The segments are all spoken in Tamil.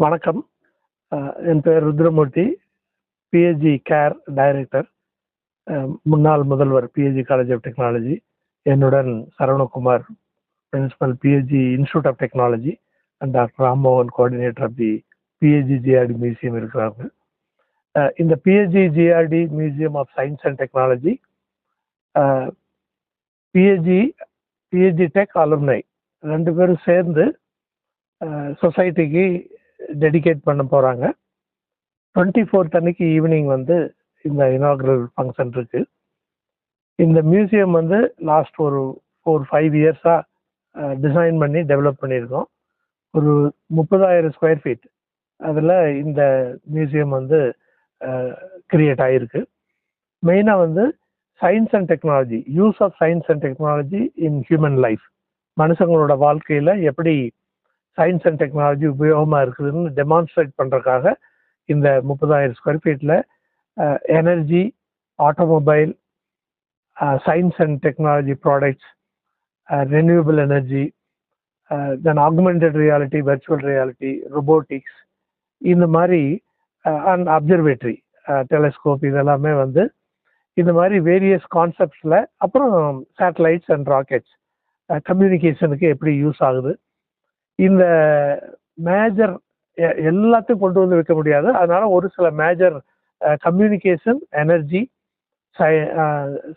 வணக்கம். என் பெயர் ருத்ரமூர்த்தி. பிஹெச்டி கேர் டைரக்டர் முன்னாள் முதல்வர் பிஹெச்டி காலேஜ் ஆஃப் டெக்னாலஜி என்னுடன் Saravanakumar principal PHT institute of technology and doctor Rammohan coordinator of the PHT GRT museum இருக்கிறாங்க இந்த PHT GRT museum of science and technology PHT PHT tech அலுமினை ரெண்டு பேரும் சேர்ந்து சொசைட்டிக்கு டெடிகேட் பண்ண போகிறாங்க டுவெண்ட்டி ஃபோர்த் அன்னைக்கு ஈவினிங் வந்து இந்த இனாக்ரல் ஃபங்க்ஷன் இருக்குது இந்த மியூசியம் வந்து லாஸ்ட் ஒரு ஃபோர் ஃபைவ் இயர்ஸாக டிசைன் பண்ணி டெவலப் பண்ணியிருக்கோம். ஒரு முப்பதாயிரம் ஸ்கொயர் ஃபீட் அதில் இந்த மியூசியம் வந்து கிரியேட் ஆகிருக்கு மெயினாக வந்து science and technology use of science and technology in human life மனுஷங்களோட வாழ்க்கையில் எப்படி சயின்ஸ் அண்ட் டெக்னாலஜி உபயோகமாக இருக்குதுன்னு டெமான்ஸ்ட்ரேட் பண்ணுறதுக்காக இந்த முப்பதாயிரம் ஸ்கொயர் ஃபீட்டில் energy automobile science and technology products renewable energy then augmented reality virtual reality robotics இந்த மாதிரி அண்ட் அப்சர்வேட்ரி டெலஸ்கோப் இதெல்லாமே வந்து இந்த மாதிரி வேரியஸ் கான்செப்ட்ஸில் அப்புறம் சேட்டலைட்ஸ் அண்ட் ராக்கெட்ஸ் கம்யூனிகேஷனுக்கு எப்படி யூஸ் ஆகுது இந்த மேஜர் எல்லாத்தையும் கொண்டு வந்து வைக்க முடியாது. அதனால ஒரு சில மேஜர் கம்யூனிகேஷன் எனர்ஜி சை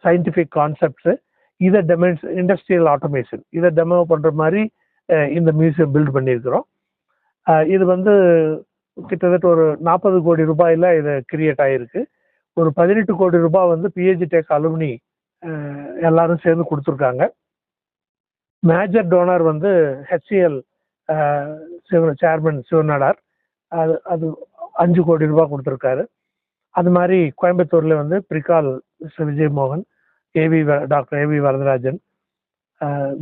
சயின்டிஃபிக் கான்செப்ட்ஸு இதை டெமென்ஸ் இண்டஸ்ட்ரியல் ஆட்டோமேஷன் இதை டெமோ பண்ணுற மாதிரி இந்த மியூசியம் பில்ட் பண்ணியிருக்கிறோம். இது வந்து கிட்டத்தட்ட ஒரு நாற்பது கோடி ரூபாயில் இது கிரியேட் ஆகிருக்கு ஒரு பதினெட்டு கோடி ரூபாய் வந்து பிஹெச்டி டெக் அலுமினி எல்லாரும் சேர்ந்து கொடுத்துருக்காங்க. மேஜர் டோனர் வந்து ஹெச்சிஎல் சிவ சேர்மன் சிவநாடார். அது அது அஞ்சு கோடி ரூபாய் கொடுத்துருக்காரு. அது மாதிரி கோயம்புத்தூரில் வந்து பிரிகால் மிஸ்டர் விஜய் மோகன் A V doctor A V Varadarajan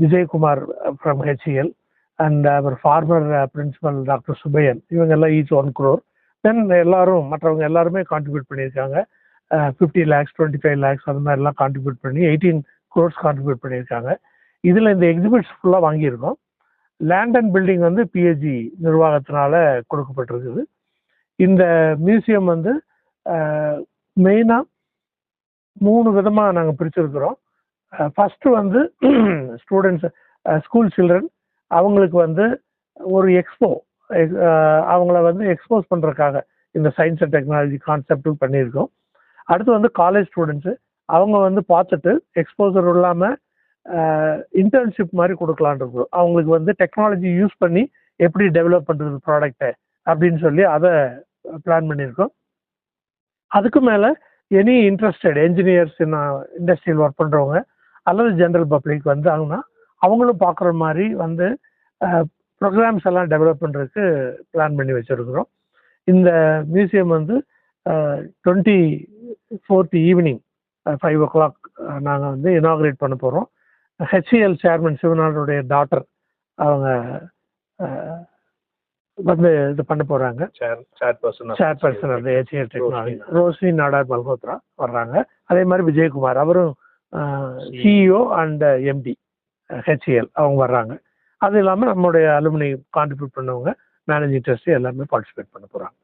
Vijayakumar from H E L and our former principal doctor Subaiyan இவங்க எல்லாம் ஈச் ஒன் குரோர் தென் எல்லாரும் மற்றவங்க எல்லாருமே கான்ட்ரிபியூட் பண்ணியிருக்காங்க. Fifty lakhs twenty five lakhs அந்த மாதிரிலாம் கான்ட்ரிபியூட் பண்ணி எயிட்டீன் குரோர்ஸ் கான்ட்ரிபியூட் பண்ணியிருக்காங்க. இதில் இந்த எக்ஸிபிட்ஸ் ஃபுல்லாக வாங்கியிருக்கோம். லேண்ட் அண்ட் பில்டிங் வந்து பிஹெச்சி நிர்வாகத்தினால கொடுக்கப்பட்டிருக்குது. இந்த மியூசியம் வந்து மெயினாக மூணு விதமாக நாங்கள் பிரிச்சிருக்கிறோம். ஃபஸ்ட்டு வந்து ஸ்டூடெண்ட்ஸ் ஸ்கூல் சில்ட்ரன் அவங்களுக்கு வந்து ஒரு எக்ஸ்போ அவங்கள வந்து எக்ஸ்போஸ் பண்ணுறதுக்காக இந்த சயின்ஸ் அண்ட் டெக்னாலஜி கான்செப்டும் பண்ணியிருக்கோம். அடுத்து வந்து காலேஜ் ஸ்டூடெண்ட்ஸு அவங்க வந்து பார்த்துட்டு எக்ஸ்போசர் இல்லாமல் இன்டர்ன்ஷிப் மாதிரி கொடுக்கலான் இருக்கிறோம் அவங்களுக்கு வந்து டெக்னாலஜி யூஸ் பண்ணி எப்படி டெவலப் பண்ணுறது ப்ராடக்டை அப்படின்னு சொல்லி அதை பிளான் பண்ணியிருக்கோம். அதுக்கு மேலே எனி இன்ட்ரெஸ்டட் என்ஜினியர்ஸ் இண்டஸ்ட்ரியில் ஒர்க் பண்ணுறவங்க அல்லது ஜென்ரல் பப்ளிக் வந்தாங்கன்னா அவங்களும் பார்க்குற மாதிரி வந்து ப்ரோக்ராம்ஸ் எல்லாம் டெவலப் பண்ணுறதுக்கு பிளான் பண்ணி வச்சுருக்குறோம். இந்த மியூசியம் வந்து twenty fourth evening five o'clock நாங்கள் வந்து இனாக்ரேட் பண்ண போகிறோம் ஹெச்சிஎல் சேர்மன் சிவநாடுடைய டாட்டர் அவங்க வந்து இது பண்ண போகிறாங்க சேர்பர்சன் அந்த ஹெச்சிஎல் டெக்னாலஜி ரோஷினி நாடார் மல்ஹோத்ரா வர்றாங்க. அதே மாதிரி விஜயகுமார் அவரும் சிஇஓ அண்ட் எம்டி ஹெச்சிஎல் அவங்க வர்றாங்க. அது இல்லாமல் நம்மளுடைய அலுமினி கான்ட்ரிபியூட் பண்ணவங்க மேனேஜிங் ட்ரஸ்ட் எல்லாமே பார்ட்டிசிபேட் பண்ண போகிறாங்க